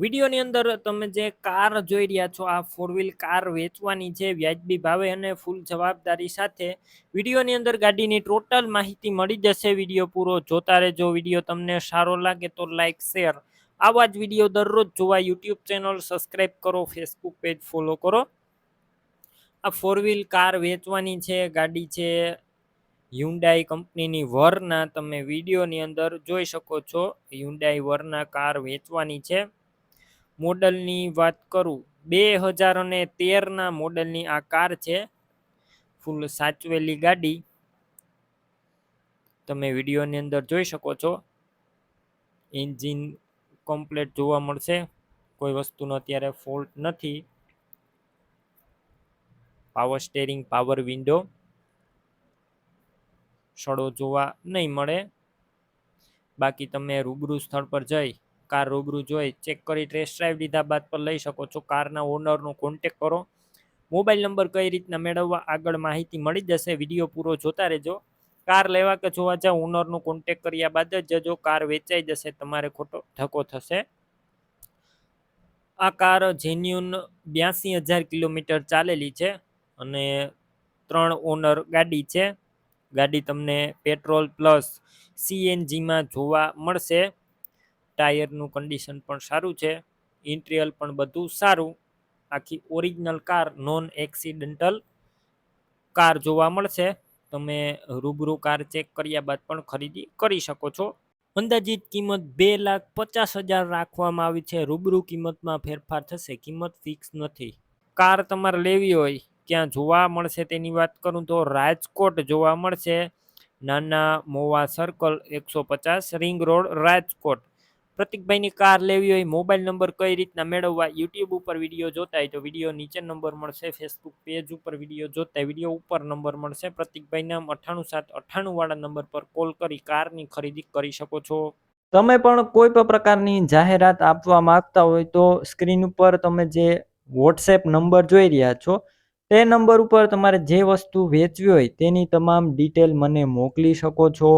વિડીયોની અંદર તમે જે કાર જોઈ રહ્યા છો, આ ફોર વ્હીલ કાર વેચવાની છે વ્યાજબી ભાવે અને ફૂલ જવાબદારી સાથે વિડીયોની અંદર ગાડીની ટોટલ માહિતી મળી જશે. વીડિયો પૂરો જોતા રહેજો. વીડિયો તમને સારો લાગે તો લાઈક શેર આવા જ વીડિયો દરરોજ જોવા યુટ્યુબ ચેનલ સબસ્ક્રાઈબ કરો ફેસબુક પેજ ફોલો કરો. આ ફોર વ્હીલ કાર વેચવાની છે, ગાડી છે હ્યુન્ડાઈ કંપનીની વરના તમે વિડીયોની અંદર જોઈ શકો છો. હ્યુન્ડાઈ વરના કાર વેચવાની છે. મોડલની વાત કરું. બે હજાર અને તેરના મોડલની આ કાર છે. ફૂલ સાચવેલી ગાડી. તમે વિડીયોની અંદર જોઈ શકો છો. એન્જિન કમ્પ્લેટ જોવા મળશે. કોઈ વસ્તુનો અત્યારે ફોલ્ટ નથી. Power steering, power window. સડો જોવા નહીં મળે. બાકી તમે રૂબરૂ સ્થળ પર જઈ કાર રૂબરૂ જોઈ ચેક કરી ટેસ્ટ ડ્રાઈવ લીધા બાદ પર લઈ શકો છો. કારના ઓનરનો કોન્ટેક કરો. મોબાઈલ નંબર કઈ રીતના મેળવવા આગળ માહિતી મળી જશે વીડિયો પૂરો જોતા રહેજો. કાર લેવા કે જોવા જાઓ ઓનરનો કોન્ટેક કર્યા બાદ જ જજો કાર વેચાઈ જશે, તમારે ખોટો ધક્કો થશે. આ કાર જેન્યુન બ્યાસી હજાર કિલોમીટર ચાલેલી છે અને ત્રણ ઓનર ગાડી છે. ગાડી તમને પેટ્રોલ પ્લસ સીએનજીમાં જોવા મળશે. ટાયરનું કન્ડિશન પણ સારું છે. ઇન્ટ્રિયલ પણ બધું સારું. આખી original car non accidental car જોવા મળશે. તમે રૂબરૂ કાર ચેક કર્યા બાદ પણ ખરીદી કરી શકો છો. અંદાજિત કિંમત બે લાખ પચાસ હજાર રાખવામાં આવી છે. રૂબરૂ કિંમતમાં ફેરફાર થશે. કિંમત ફિક્સ નથી. કાર તમારે લેવી હોય, ક્યાં જોવા મળશે તેની વાત કરું તો રાજકોટ જોવા મળશે. નાના મોવા સર્કલ એકસો પચાસ રિંગ રોડ રાજકોટ. પ્રતિકભાઈની કાર લેવી હોય, મોબાઈલ નંબર કઈ રીતના મેળવવા, યુટ્યુબ ઉપર વીડિયો જોતા હોય તો વીડિયો નીચે નંબર મળશે, ફેસબુક પેજ ઉપર વીડિયો જોતા વીડિયો ઉપર નંબર મળશે. પ્રતિકભાઈ નામ અઠ્ઠાણું સાત અઠાણું નંબર પર કોલ કરી કારની ખરીદી કરી શકો છો. તમે પણ કોઈ પણ પ્રકારની જાહેરાત આપવા માંગતા હોય તો સ્ક્રીન ઉપર તમે જે વોટ્સએપ નંબર જોઈ રહ્યા છો, તે નંબર ઉપર તમારે જે વસ્તુ વેચવી હોય તેની તમામ ડિટેલ મને મોકલી શકો છો.